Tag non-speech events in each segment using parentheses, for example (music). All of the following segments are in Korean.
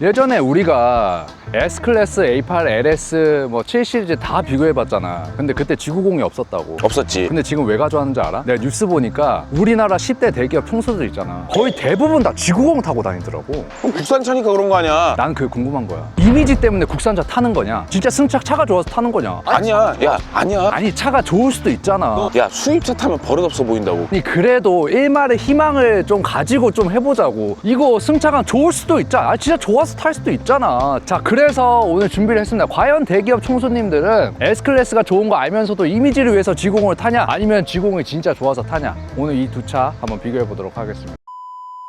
예전에 우리가 S클래스, A8, LS, 뭐 7 시리즈 다 비교해봤잖아. 근데 그때 G90이 없었다고. 없었지. 근데 지금 왜 가져왔는지 알아? 내가 뉴스 보니까 우리나라 10대 대기업 총수들 있잖아. 거의 대부분 다 G90 타고 다니더라고. 그럼 국산차니까 그런 거 아니야. 난 그게 궁금한 거야. 이미지 때문에 국산차 타는 거냐? 진짜 승차 차가 좋아서 타는 거냐? 아니야. 야, 아니야. 아니 차가 좋을 수도 있잖아. 야, 수입차 타면 버릇없어 보인다고. 아니 그래도 일말의 희망을 좀 가지고 좀 해보자고 이거 승차가 좋을 수도 있잖아 아, 진짜 좋아서 탈 수도 있잖아 자 그 래서 오늘 준비를 했습니다. 과연 대기업 총수님들은 S클래스가 좋은 거 알면서도 이미지를 위해서 G90을 타냐? 아니면 G90이 진짜 좋아서 타냐? 오늘 이 두 차 한번 비교해 보도록 하겠습니다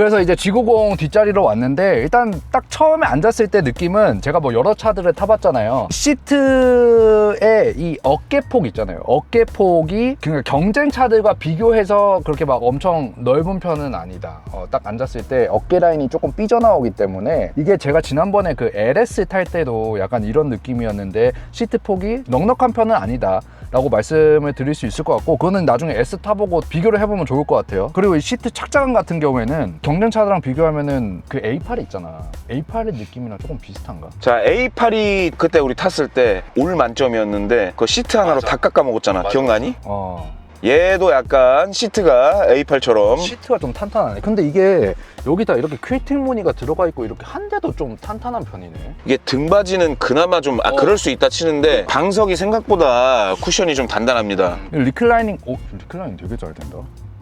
그래서 이제 G90 뒷자리로 왔는데 일단 딱 처음에 앉았을 때 느낌은 제가 뭐 여러 차들을 타봤잖아요. 시트의 이 어깨폭 있잖아요. 어깨폭이 그러니까 경쟁차들과 비교해서 그렇게 막 엄청 넓은 편은 아니다. 어, 딱 앉았을 때 어깨 라인이 조금 삐져나오기 때문에 이게 제가 지난번에 그 LS 탈 때도 약간 이런 느낌이었는데 시트 폭이 넉넉한 편은 아니다 라고 말씀을 드릴 수 있을 것 같고 그거는 나중에 S 타보고 비교를 해보면 좋을 것 같아요 그리고 이 시트 착장감 같은 경우에는 경쟁차들랑 비교하면은 그 A8 있잖아 A8의 느낌이랑 조금 비슷한가? 자, A8이 그때 우리 탔을 때 올 만점이었는데 그 시트 하나로 다 깎아 먹었잖아. 기억나니? 어 얘도 약간 시트가 A8처럼. 시트가 좀 탄탄하네. 근데 이게 여기다 이렇게 퀼팅 무늬가 들어가 있고 이렇게 한 대도 좀 탄탄한 편이네. 이게 등받이는 그나마 좀 아 어. 그럴 수 있다 치는데 방석이 생각보다 쿠션이 좀 단단합니다. 리클라이닝 오 리클라이닝 되게 잘 된다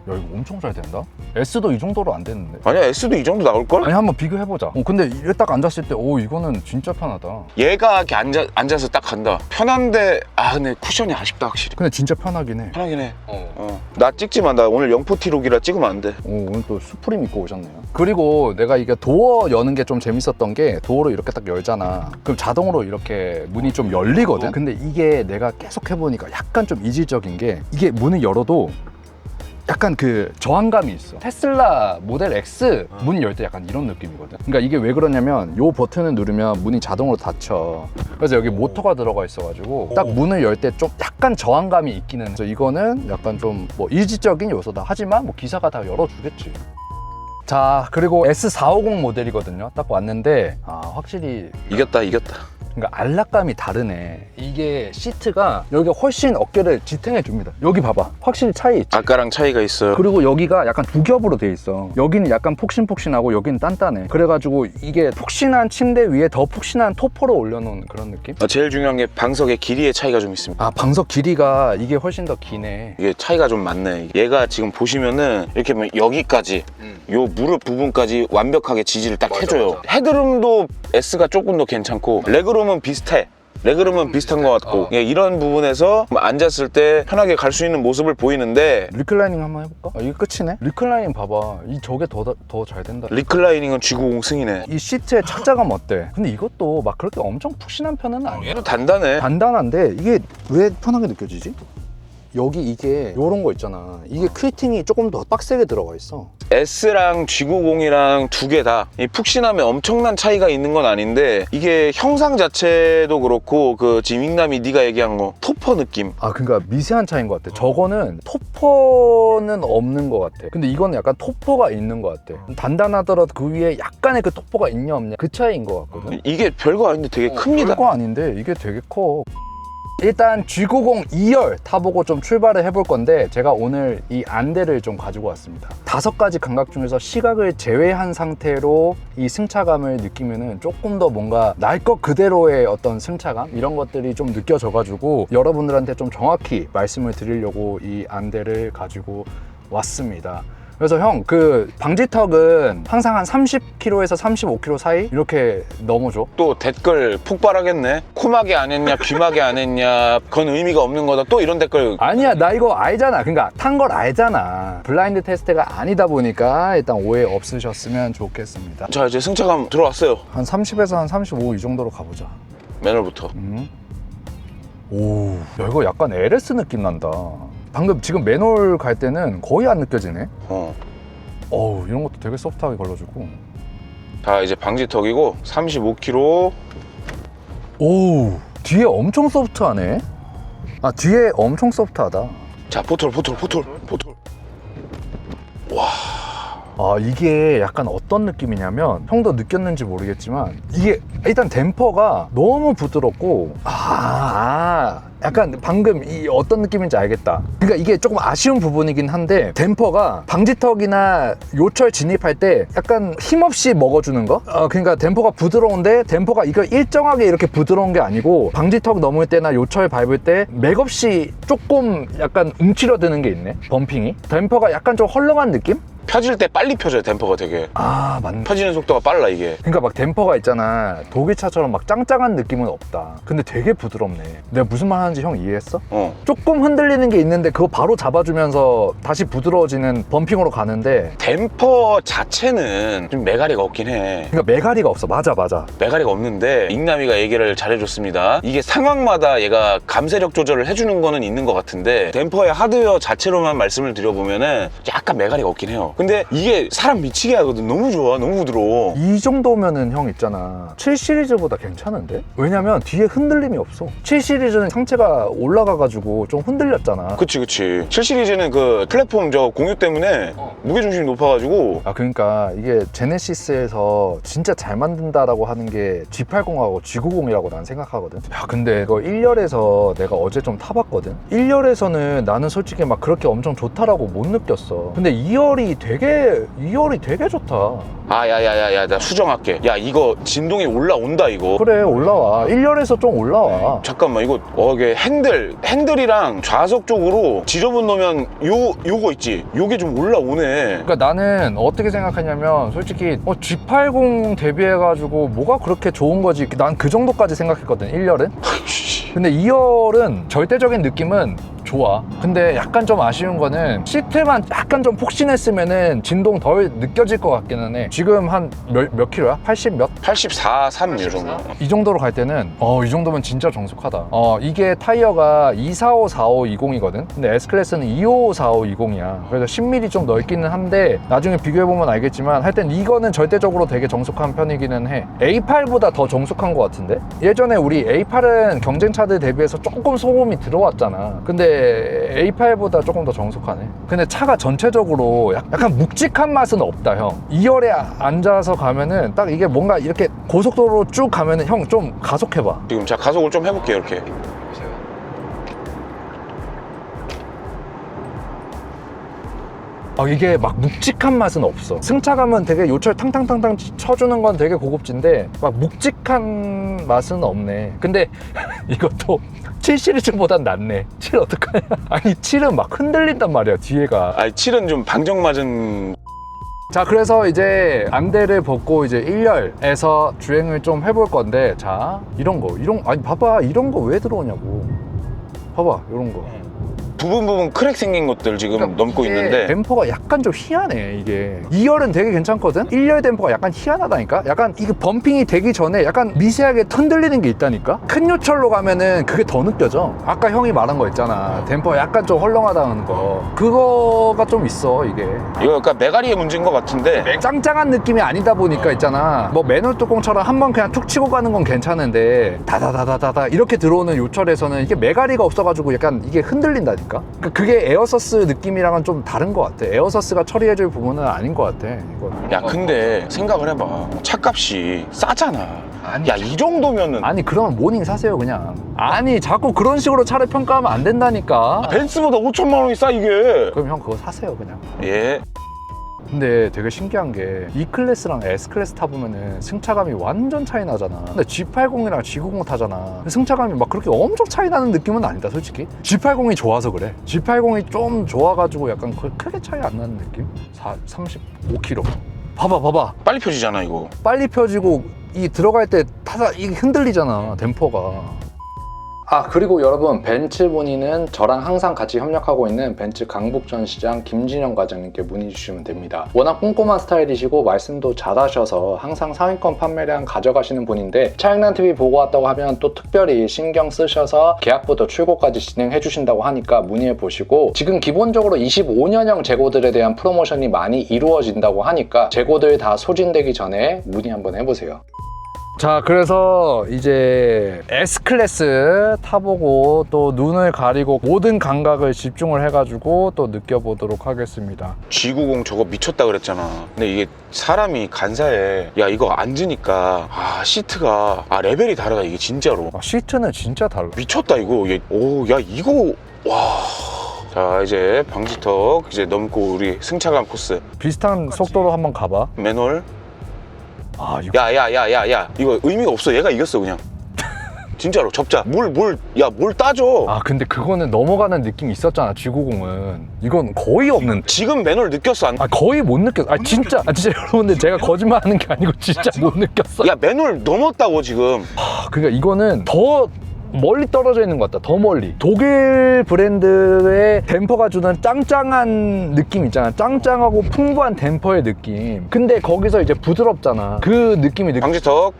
야 이거 엄청 잘 된다 S도 이 정도로 안 됐는데 아니야 S도 이 정도 나올 걸? 아니 한번 비교해보자 어, 근데 이래 딱 앉았을 때 오 이거는 진짜 편하다 얘가 이렇게 앉아 앉아서 딱 간다. 편한데 아 근데 쿠션이 아쉽다 확실히. 근데 진짜 편하긴 해 편하긴 해. 어. 어. 나 찍지 마. 나 오늘 영포티룩이라 찍으면 안 돼. 오, 오늘 또 수프림 입고 오셨네요. 그리고 내가 이게 도어 여는 게 좀 재밌었던 게 도어로 이렇게 딱 열잖아. 그럼 자동으로 이렇게 문이 좀 열리거든. 근데 이게 내가 계속 해보니까 약간 좀 이질적인 게 이게 문을 열어도 약간 그 저항감이 있어. 테슬라 모델 X 문 열 때 약간 이런 느낌이거든. 그러니까 이게 왜 그러냐면 요 버튼을 누르면 문이 자동으로 닫혀. 그래서 여기 모터가 들어가 있어가지고 딱 문을 열 때 좀 약간 저항감이 있기는. 그래서 이거는 약간 좀 뭐 일지적인 요소다. 하지만 뭐 기사가 다 열어주겠지. 자 그리고 S450 모델이거든요. 딱 왔는데 아 확실히 이겼다 이겼다. 그러니까 안락감이 다르네. 이게 시트가 여기가 훨씬 어깨를 지탱해 줍니다. 여기 봐봐. 확실히 차이 있지. 아까랑 차이가 있어요. 그리고 여기가 약간 두 겹으로 돼 있어. 여기는 약간 폭신폭신하고 여기는 단단해. 그래가지고 이게 폭신한 침대 위에 더 폭신한 토퍼로 올려놓은 그런 느낌? 어, 제일 중요한 게 방석의 길이의 차이가 좀 있습니다. 아 방석 길이가 이게 훨씬 더 기네. 이게 차이가 좀 많네. 얘가 지금 보시면은 이렇게 보면 여기까지 요 무릎 부분까지 완벽하게 지지를 딱 해줘요. 헤드룸도 S가 조금 더 괜찮고 레그룸 은 비슷해. 레그룸은 비슷한 것 같고 어. 예, 이런 부분에서 앉았을 때 편하게 갈 수 있는 모습을 보이는데 리클라이닝 한번 해볼까? 아, 이게 끝이네? 리클라이닝 봐봐. 이 저게 더 더 잘 된다. 리클라이닝은 G90 승이네. 이 시트의 착자감 어때? 근데 이것도 막 그렇게 엄청 푹신한 편은 아니야. 얘도 단단해. 단단한데 이게 왜 편하게 느껴지지? 여기 이게 요런 거 있잖아. 이게 퀼팅이 조금 더 빡세게 들어가 있어. S랑 G90이랑 두 개 다 이 푹신함에 엄청난 차이가 있는 건 아닌데 이게 형상 자체도 그렇고 그 지금 잉남이 네가 얘기한 거 토퍼 느낌 아, 그러니까 미세한 차이인 것 같아. 저거는 토퍼는 없는 것 같아. 근데 이거는 약간 토퍼가 있는 것 같아. 단단하더라도 그 위에 약간의 그 토퍼가 있냐 없냐 그 차이인 것 같거든. 이게 별거 아닌데 되게 큽니다 별거 아닌데 이게 되게 커. 일단 G90 2열 타보고 좀 출발을 해볼 건데 제가 오늘 이 안대를 좀 가지고 왔습니다. 다섯 가지 감각 중에서 시각을 제외한 상태로 이 승차감을 느끼면은 조금 더 뭔가 날 것 그대로의 어떤 승차감 이런 것들이 좀 느껴져 가지고 여러분들한테 좀 정확히 말씀을 드리려고 이 안대를 가지고 왔습니다. 그래서 형 그 방지턱은 항상 한 30km에서 35km 사이? 이렇게 넘어줘. 또 댓글 폭발하겠네. 코막이 안 했냐 귀막이 안 했냐 그건 의미가 없는 거다. 또 이런 댓글. 아니야 나 이거 알잖아. 그러니까 탄 걸 알잖아. 블라인드 테스트가 아니다 보니까 일단 오해 없으셨으면 좋겠습니다. 자 이제 승차감 들어왔어요. 한 30에서 한 35 이 정도로 가보자. 매너부터. 음. 오 야, 이거 약간 LS 느낌 난다 방금 지금 맨홀 갈 때는 거의 안 느껴지네. 어. 어우 이런 것도 되게 소프트하게 걸러주고. 자 이제 방지턱이고 35km 오 뒤에 엄청 소프트하네. 아 뒤에 엄청 소프트하다. 자 포톨 포톨 포톨 와. 아 이게 약간 어떤 느낌이냐면 형도 느꼈는지 모르겠지만 이게 일단 댐퍼가 너무 부드럽고 아, 아 약간 방금 이 어떤 느낌인지 알겠다. 그러니까 이게 조금 아쉬운 부분이긴 한데 댐퍼가 방지턱이나 요철 진입할 때 약간 힘없이 먹어주는 거? 어, 그러니까 댐퍼가 부드러운데 댐퍼가 이거 일정하게 이렇게 부드러운 게 아니고 방지턱 넘을 때나 요철 밟을 때 맥없이 조금 약간 움츠러드는 게 있네. 범핑이. 댐퍼가 약간 좀 헐렁한 느낌? 펴질 때 빨리 펴져요 댐퍼가 되게. 아 맞네. 펴지는 속도가 빨라 이게. 그러니까 막 댐퍼가 있잖아. 독일차처럼 막 짱짱한 느낌은 없다. 근데 되게 부드럽네. 내가 무슨 말 하는지 형 이해했어? 어. 조금 흔들리는 게 있는데 그거 바로 잡아주면서 다시 부드러워지는 범핑으로 가는데 댐퍼 자체는 좀 메가리가 없긴 해. 그러니까 메가리가 없어. 맞아 맞아. 메가리가 없는데 잉남이가 얘기를 잘해줬습니다. 이게 상황마다 얘가 감세력 조절을 해주는 거는 있는 것 같은데 댐퍼의 하드웨어 자체로만 말씀을 드려보면은 약간 메가리가 없긴 해요 근데 이게 사람 미치게 하거든. 너무 좋아 너무 부드러워. 이 정도면은 형 있잖아. 7 시리즈보다 괜찮은데? 왜냐면 뒤에 흔들림이 없어. 7 시리즈는 상체가 올라가가지고 좀 흔들렸잖아. 그치 그치. 7 시리즈는 그 플랫폼 저 공유 때문에 무게중심이 높아가지고. 아 그러니까 이게 제네시스에서 진짜 잘 만든다라고 하는 게 G80하고 G90이라고 난 생각하거든. 야 근데 이거 1열에서 내가 어제 좀 타봤거든. 1열에서는 나는 솔직히 막 그렇게 엄청 좋다라고 못 느꼈어. 근데 2열이 되게 2열이 되게 좋다 아 야야야야 나 수정할게. 야 이거 진동이 올라온다 이거. 그래 올라와. 1열에서 좀 올라와. 잠깐만 이거 어 이게 핸들 핸들이랑 좌석 쪽으로 지저분 놓으면 요 요거 있지? 요게 좀 올라오네. 그러니까 나는 어떻게 생각하냐면 솔직히 어, G80 대비해가지고 뭐가 그렇게 좋은 거지? 난 그 정도까지 생각했거든 1열은. 근데 2열은 절대적인 느낌은 좋아. 근데 약간 좀 아쉬운 거는 시트만 약간 좀 폭신했으면은 진동 덜 느껴질 것 같기는 해 지금 한몇 몇 킬로야? 80 몇? 84, 3 이 정도. 이 정도로 갈 때는 어 이 정도면 진짜 정숙하다. 어 이게 타이어가 245 45 20이거든? 근데 S클래스는 255 45 20이야. 그래서 10mm 좀 넓기는 한데 나중에 비교해 보면 알겠지만 하여튼 이거는 절대적으로 되게 정숙한 편이기는 해. A8보다 더 정숙한 것 같은데? 예전에 우리 A8은 경쟁차들 대비해서 조금 소음이 들어왔잖아. 근데 A8보다 조금 더 정숙하네. 근데 차가 전체적으로 약- 약간 묵직한 맛은 없다 형. 2열에 앉아서 가면은 딱 이게 뭔가 이렇게 고속도로 쭉 가면은 형 좀 가속해봐. 지금 제가 가속을 좀 해볼게요 이렇게. 아, 이게 막 묵직한 맛은 없어. 승차감은 되게 요철 탕탕탕탕 쳐주는 건 되게 고급진데 막 묵직한 맛은 없네. 근데 (laughs) 이것도 7 시리즈보단 낫네. 7 어떡하냐. (laughs) 아니 7은 막 흔들린단 말이야 뒤에가. 아니 7은 좀 방정 맞은 자 그래서 이제 안대를 벗고 이제 1열에서 주행을 좀 해볼 건데 자 이런 거 이런 아니 봐봐. 이런 거 왜 들어오냐고. 봐봐 이런 거 부분 부분 크랙 생긴 것들 지금 넘고 그러니까 이게 있는데. 댐퍼가 약간 좀 희한해 이게. 2열은 되게 괜찮거든? 1열 댐퍼가 약간 희한하다니까? 약간 이게 범핑이 되기 전에 약간 미세하게 흔들리는 게 있다니까? 큰 요철로 가면은 그게 더 느껴져. 아까 형이 말한 거 있잖아. 댐퍼 약간 좀 헐렁하다는 거. 그거가 좀 있어 이게. 이거 약간 메가리의 문제인 것 같은데. 짱짱한 느낌이 아니다 보니까 있잖아. 뭐 매놀 뚜껑처럼 한 번 그냥 툭 치고 가는 건 괜찮은데 다다다다다다 이렇게 들어오는 요철에서는 이게 메가리가 없어가지고 약간 이게 흔들린다니까 그러니까 그게 에어서스 느낌이랑은 좀 다른 것 같아. 에어서스가 처리해줄 부분은 아닌 것 같아 이거 야 근데 생각을 해봐. 차값이 싸잖아. 아니, 야 이 정도면은 아니 그러면 모닝 사세요 그냥. 아니 자꾸 그런 식으로 차를 평가하면 안 된다니까. 벤츠보다 5천만 원이 싸 이게. 그럼 형 그거 사세요 그냥. 예 근데 되게 신기한 게 E클래스랑 S클래스 타보면은 승차감이 완전 차이 나잖아. 근데 G80이랑 G90 타잖아. 승차감이 막 그렇게 엄청 차이 나는 느낌은 아니다 솔직히. G80이 좋아서 그래. G80이 좀 좋아가지고 약간 그- 크게 차이 안 나는 느낌? 4, 35km 봐봐 봐봐. 빨리 펴지잖아 이거. 빨리 펴지고 이 들어갈 때 타다 이게 흔들리잖아 댐퍼가 아 그리고 여러분 벤츠 문의는 저랑 항상 같이 협력하고 있는 벤츠 강북전 시장 김진영 과장님께 문의 주시면 됩니다. 워낙 꼼꼼한 스타일이시고 말씀도 잘하셔서 항상 상위권 판매량 가져가시는 분인데 차영란 TV 보고 왔다고 하면 또 특별히 신경 쓰셔서 계약부터 출고까지 진행해 주신다고 하니까 문의해 보시고 지금 기본적으로 25년형 재고들에 대한 프로모션이 많이 이루어진다고 하니까 재고들 다 소진되기 전에 문의 한번 해보세요 자, 그래서 이제 S클래스 타보고 또 눈을 가리고 모든 감각을 집중을 해가지고 또 느껴보도록 하겠습니다. G90 저거 미쳤다 그랬잖아. 근데 이게 사람이 간사해. 야 이거 앉으니까 아 시트가 아 레벨이 다르다 이게 진짜로. 아, 시트는 진짜 달라. 미쳤다 이거. 오야 이거 와. 자 이제 방지턱 이제 넘고 우리 승차감 코스 비슷한 속도로 한번 가봐. 매놀. 아, 이거 야 야 야 야 야 이거 의미가 없어. 얘가 이겼어 그냥. (laughs) 진짜로 접자. 뭘뭘야뭘 따져. 아 근데 그거는 넘어가는 느낌이 있었잖아 G90은 이건 거의 없는 지금 매놀 느꼈어 안? 아 거의 못 느꼈어 아 진짜 아 진짜 여러분들 제가 거짓말하는 게 아니고 진짜 못 느꼈어 야 매놀 넘었다고 지금. 아, 그러니까 이거는 더 멀리 떨어져 있는 것 같다 더 멀리 독일 브랜드의 댐퍼가 주는 짱짱한 느낌 있잖아 짱짱하고 풍부한 댐퍼의 느낌 근데 거기서 이제 부드럽잖아 그 느낌이 느껴 방지턱.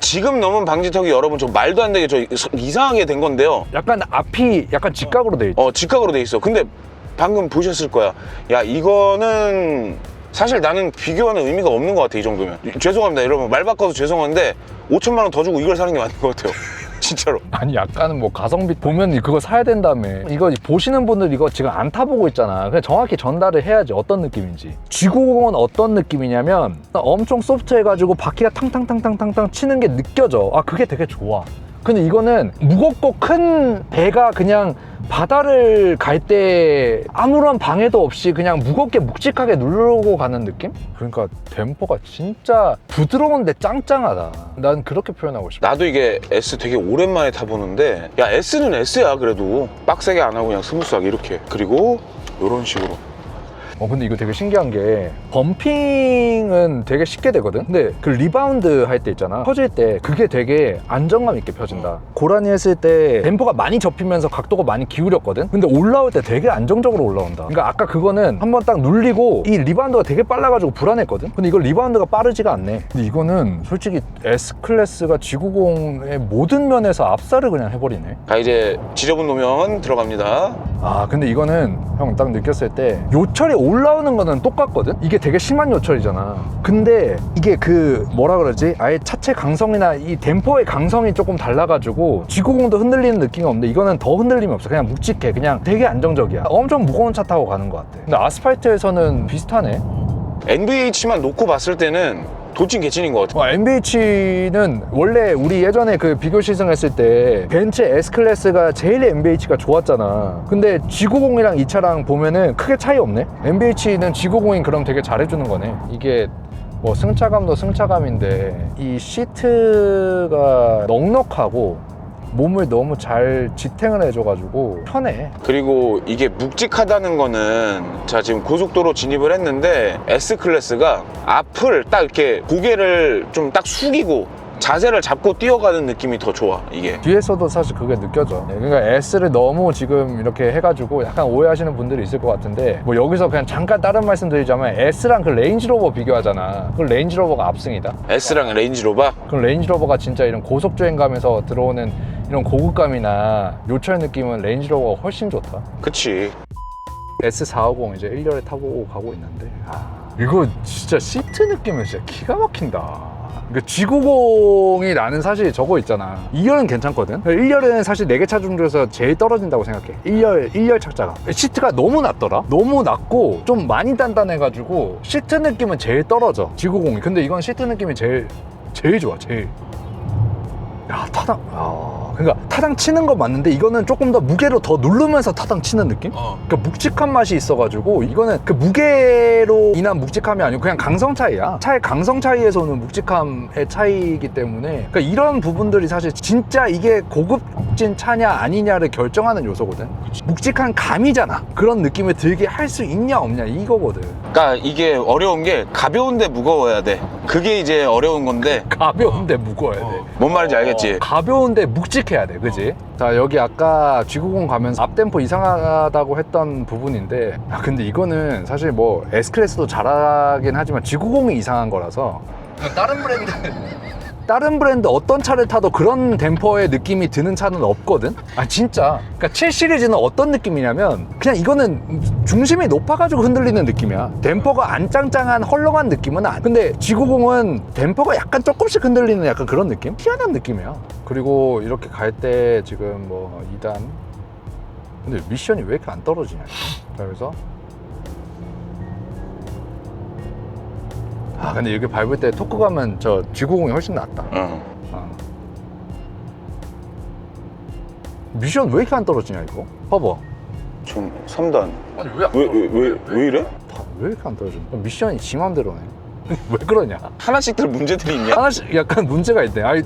지금 넘은 방지턱이 여러분 저 말도 안 되게 저 이상하게 된 건데요. 약간 앞이 약간 직각으로 돼 있죠 어 직각으로 돼 있어. 근데 방금 보셨을 거야. 야 이거는 사실 나는 비교하는 의미가 없는 것 같아 이 정도면. 죄송합니다. 여러분 말 바꿔서 죄송한데 5천만 원 더 주고 이걸 사는 게 맞는 것 같아요. (laughs) 진짜로. 아니 약간은 뭐 가성비 보면 그거 사야 된다며. 이거 보시는 분들 이거 지금 안 타보고 있잖아. 그냥 정확히 전달을 해야지. 어떤 느낌인지. G90은 어떤 느낌이냐면 엄청 소프트해가지고 바퀴가 탕탕탕탕탕탕 치는 게 느껴져. 아 그게 되게 좋아 근데 이거는 무겁고 큰 배가 그냥 바다를 갈 때 아무런 방해도 없이 그냥 무겁게 묵직하게 누르고 가는 느낌? 그러니까 댐퍼가 진짜 부드러운데 짱짱하다. 난 그렇게 표현하고 싶어. 나도 이게 S 되게 오랜만에 타보는데 야 S는 S야 그래도. 빡세게 안 하고 그냥 스무스하게 이렇게. 그리고 이런 식으로 어 근데 이거 되게 신기한 게 범핑은 되게 쉽게 되거든? 근데 그 리바운드 할 때 있잖아. 펴질 때 그게 되게 안정감 있게 펴진다. 고라니 했을 때 댐퍼가 많이 접히면서 각도가 많이 기울였거든? 근데 올라올 때 되게 안정적으로 올라온다. 그러니까 아까 그거는 한번 딱 눌리고 이 리바운드가 되게 빨라가지고 불안했거든? 근데 이걸 리바운드가 빠르지가 않네. 근데 이거는 솔직히 S클래스가 G90의 모든 면에서 압살을 그냥 해버리네. 자 이제 지저분 노면 들어갑니다 아 근데 이거는 형 딱 느꼈을 때 요철이 올라오는 거는 똑같거든? 이게 되게 심한 요철이잖아. 근데 이게 그 뭐라 그러지? 아예 차체 강성이나 이 댐퍼의 강성이 조금 달라가지고 G90도 흔들리는 느낌이 없는데 이거는 더 흔들림이 없어. 그냥 묵직해. 그냥 되게 안정적이야. 엄청 무거운 차 타고 가는 것 같아. 근데 아스팔트에서는 비슷하네. NVH만 놓고 봤을 때는 도찐 개찐인 것 같아 어, MBH는 원래 우리 예전에 그 비교 시승했을 때 벤츠 S클래스가 제일 MBH가 좋았잖아. 근데 G90이랑 이 차랑 보면은 크게 차이 없네. MBH는 G90이 그럼 되게 잘해주는 거네. 이게 뭐 승차감도 승차감인데 이 시트가 넉넉하고 몸을 너무 잘 지탱을 해줘가지고 편해. 그리고 이게 묵직하다는 거는 자 지금 고속도로 진입을 했는데 S 클래스가 앞을 딱 이렇게 고개를 좀 딱 숙이고 자세를 잡고 뛰어가는 느낌이 더 좋아 이게 뒤에서도 사실 그게 느껴져. 네, 그러니까 S를 너무 지금 이렇게 해가지고 약간 오해하시는 분들이 있을 것 같은데 뭐 여기서 그냥 잠깐 다른 말씀 드리자면 S랑 그 레인지로버 비교하잖아. 그 레인지로버가 압승이다. S랑 레인지로바 그럼 레인지로버가 진짜 이런 고속주행 가면서 들어오는 이런 고급감이나 요철 느낌은 레인지로버가 훨씬 좋다. 그치 S450 이제 1열에 타고 가고 있는데 아, 이거 진짜 시트 느낌은 진짜 기가 막힌다. 그러니까 G90이 나는 사실 저거 있잖아. 2열은 괜찮거든. 1열은 사실 4개 차 중에서 제일 떨어진다고 생각해. 1열, 1열 착자가. 시트가 너무 낮더라? 너무 낮고 좀 많이 단단해가지고 시트 느낌은 제일 떨어져. G90이. 근데 이건 시트 느낌이 제일, 제일 좋아, 제일. 야, 타당, 아, 그러니까 타당 치는 건 맞는데 이거는 조금 더 무게로 더 누르면서 타당 치는 느낌? 그러니까 묵직한 맛이 있어가지고 이거는 그 무게로 인한 묵직함이 아니고 그냥 강성 차이야. 차의 강성 차이에서 오는 묵직함의 차이이기 때문에 그러니까 이런 부분들이 사실 진짜 이게 고급진 차냐 아니냐를 결정하는 요소거든. 묵직한 감이잖아. 그런 느낌을 들게 할 수 있냐 없냐 이거거든. 그러니까 이게 어려운 게 가벼운데 무거워야 돼 그게 이제 어려운 건데 가벼운데 무거워야 돼. 뭔 말인지 알겠지 어, 가벼운데 묵직해야 돼, 그지? 자, 여기 아까 G90 가면서 앞템포 이상하다고 했던 부분인데, 아, 근데 이거는 사실 뭐 S클래스도 잘하긴 하지만 G90이 이상한 거라서. 다른 브랜드, 다른 브랜드 어떤 차를 타도 그런 댐퍼의 느낌이 드는 차는 없거든? 아 진짜? 그러니까 7 시리즈는 어떤 느낌이냐면 그냥 이거는 중심이 높아가지고 흔들리는 느낌이야. 댐퍼가 안 짱짱한 헐렁한 느낌은 안 근데 G90은 댐퍼가 약간 조금씩 흔들리는 약간 그런 느낌? 희한한 느낌이야. 그리고 이렇게 갈 때 지금 뭐 2단. 근데 미션이 왜 이렇게 안 떨어지냐? 자 그래서 아 근데 여기 밟을 때 토크감은 저 G90이 훨씬 낫다 응. 아. 미션 왜 이렇게 안 떨어지냐 이거? 봐봐 좀 3단. 아니 왜, 왜, 왜, 왜, 왜 이래? 왜 이렇게 안 떨어져? 미션이 지 맘대로네 (laughs) 왜 그러냐 하나씩들 문제들이 있냐? 하나씩 약간 문제가 있네 아이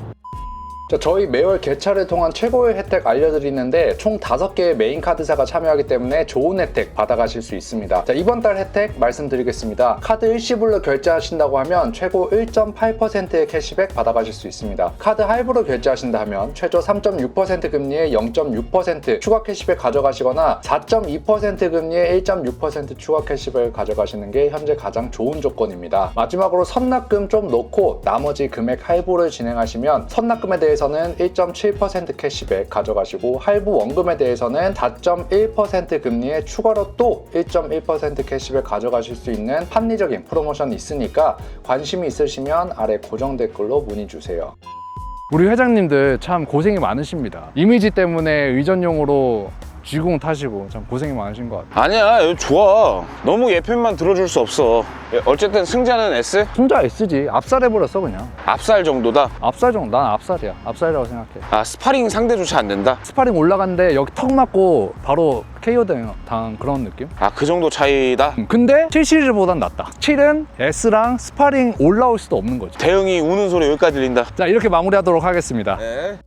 자, 저희 매월 개차를 통한 최고의 혜택 알려드리는데 총 5개의 메인 카드사가 참여하기 때문에 좋은 혜택 받아가실 수 있습니다. 자, 이번 달 혜택 말씀드리겠습니다. 카드 일시불로 결제하신다고 하면 최고 1.8%의 캐시백 받아가실 수 있습니다. 카드 할부로 결제하신다 하면 최저 3.6% 금리의 0.6% 추가 캐시백 가져가시거나 4.2% 금리의 1.6% 추가 캐시백을 가져가시는 게 현재 가장 좋은 조건입니다. 마지막으로 선납금 좀 넣고 나머지 금액 할부를 진행하시면 선납금에 대해 서는 1.7% 캐시백 가져가시고 할부 원금에 대해서는 4.1% 금리의 추가로 또 1.1% 캐시백 가져가실 수 있는 합리적인 프로모션이 있으니까 관심이 있으시면 아래 고정 댓글로 문의 주세요. 우리 회장님들 참 고생이 많으십니다. 이미지 때문에 의전용으로 G90 타시고 참 고생이 많으신 것 같아요. 아니야, 이거 좋아. 너무 예편만 들어줄 수 없어. 예, 어쨌든 승자는 S? 혼자 S지 앞살해버렸어 그냥. 앞살 정도다. 앞살 정도 난 앞살이야. 앞살이라고 생각해. 아, 스파링 상대조차 안 된다? 스파링 올라갔는데 여기 턱 맞고 바로 KO 당한 그런 느낌? 아, 그 정도 차이다? 음, 근데 7 시리즈보단 낫다. 7은 S랑 스파링 올라올 수도 없는 거지. 대응이 우는 소리 여기까지 들린다. 자 이렇게 마무리하도록 하겠습니다. 네.